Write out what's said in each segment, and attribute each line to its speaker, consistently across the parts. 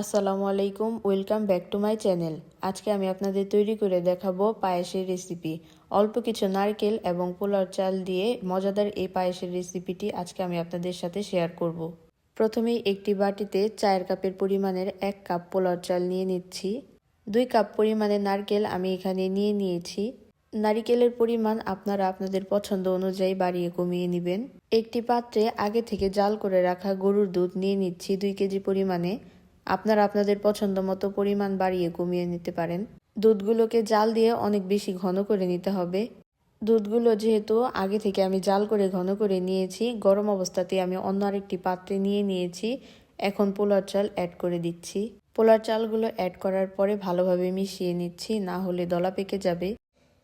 Speaker 1: আসসালামু আলাইকুম, welcome back to my channel. আজকে আমি আপনাদের তৈরি করে দেখাবো পায়েসের রেসিপি। অল্প কিছু নারকেল এবং পোলার চাল দিয়ে মজাদার এই পায়েসের রেসিপিটি আজকে আমি আপনাদের সাথে শেয়ার করব। প্রথমেই একটি বাটিতে চায়ের কাপের পরিমাণের এক কাপ পোলার চাল নিয়ে নিচ্ছি। দুই কাপ পরিমাণে নারকেল আমি এখানে নিয়ে নিয়েছি। নারিকেলের পরিমাণ আপনারা আপনাদের পছন্দ অনুযায়ী বাড়িয়ে কমিয়ে নেবেন। একটি পাত্রে আগে থেকে জাল করে রাখা গরুর দুধ নিয়ে নিচ্ছি দুই কেজি পরিমাণে। আপনারা আপনাদের পছন্দ মতো পরিমাণ বাড়িয়ে কমিয়ে নিতে পারেন। দুধগুলোকে জাল দিয়ে অনেক বেশি ঘন করে নিতে হবে। দুধগুলো যেহেতু আগে থেকে আমি জাল করে ঘন করে নিয়েছি, গরম অবস্থাতে আমি অন্য আরেকটি পাত্রে নিয়ে নিয়েছি। এখন পোলার চাল অ্যাড করে দিচ্ছি। পোলার চালগুলো অ্যাড করার পরে ভালোভাবে মিশিয়ে নিচ্ছি, না হলে দলা পেকে যাবে।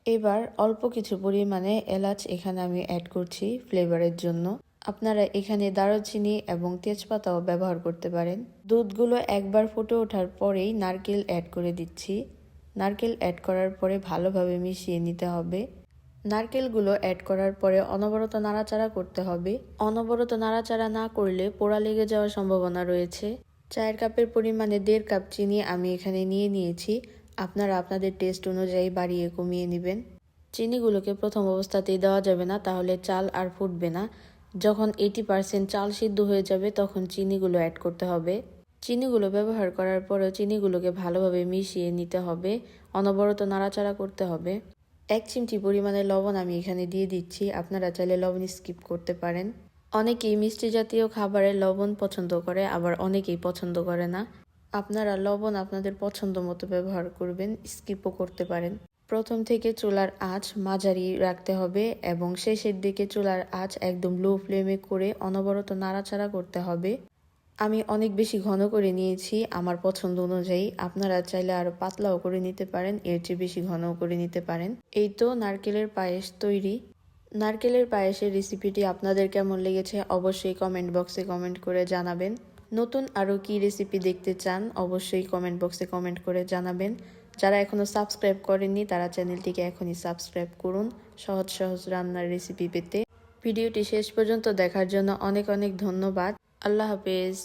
Speaker 1: এবার অল্প কিছু পরিমাণে এলাচ এখানে আমি অ্যাড করছি ফ্লেভারের জন্য। আপনারা এখানে দারুচিনি এবং তেজপাতাও ব্যবহার করতে পারেন। দুধগুলো একবার ফুটে ওঠার পরেই নারকেল অ্যাড করে দিচ্ছি। নারকেল অ্যাড করার পরে ভালোভাবে মিশিয়ে নিতে হবে। নারকেলগুলো অ্যাড করার পরে অনবরত নাড়াচাড়া করতে হবে। অনবরত নাড়াচাড়া না করলে পোড়া লেগে যাওয়ার সম্ভাবনা রয়েছে। চায়ের কাপের পরিমাণে দেড় কাপ চিনি আমি এখানে নিয়ে নিয়েছি। আপনারা আপনাদের টেস্ট অনুযায়ী বাড়িয়ে কমিয়ে নেবেন। চিনিগুলোকে প্রথম অবস্থাতেই দেওয়া যাবে না, তাহলে চাল আর ফুটবে না। যখন এইটি পার্সেন্ট চাল সিদ্ধ হয়ে যাবে, তখন চিনিগুলো অ্যাড করতে হবে। চিনিগুলো ব্যবহার করার পরেও চিনিগুলোকে ভালোভাবে মিশিয়ে নিতে হবে। অনবরত নাড়াচাড়া করতে হবে। এক চিমটি পরিমাণে লবণ আমি এখানে দিয়ে দিচ্ছি। আপনারা চাইলে লবণ স্কিপ করতে পারেন। অনেকেই মিষ্টি জাতীয় খাবারে লবণ পছন্দ করে, আবার অনেকেই পছন্দ করে না। আপনারা লবণ আপনাদের পছন্দ মতো ব্যবহার করবেন স্কিপও করতে পারেন। প্রথম থেকে চুলার আঁচ মাঝারি রাখতে হবে এবং শেষের দিকে চুলার আঁচ একদম লো ফ্লেমে করে অনবরত নাড়াচাড়া করতে হবে। আমি অনেক বেশি ঘন করে নিয়েছি আমার পছন্দ অনুযায়ী। আপনারা চাইলে আরও পাতলাও করে নিতে পারেন, এর চেয়ে বেশি ঘনও করে নিতে পারেন। এই তো নারকেলের পায়েস তৈরি। নারকেলের পায়েসের রেসিপিটি আপনাদের কেমন লেগেছে অবশ্যই কমেন্ট বক্সে কমেন্ট করে জানাবেন। নতুন আরও কি রেসিপি দেখতে চান অবশ্যই কমেন্ট বক্সে কমেন্ট করে জানাবেন। যারা এখনও সাবস্ক্রাইব করেননি, তারা চ্যানেলটিকে এখনই সাবস্ক্রাইব করুন। সহজ সহজ রান্নার রেসিপি পেতে। ভিডিওটি শেষ পর্যন্ত দেখার জন্য অনেক অনেক ধন্যবাদ। আল্লাহ হাফেজ।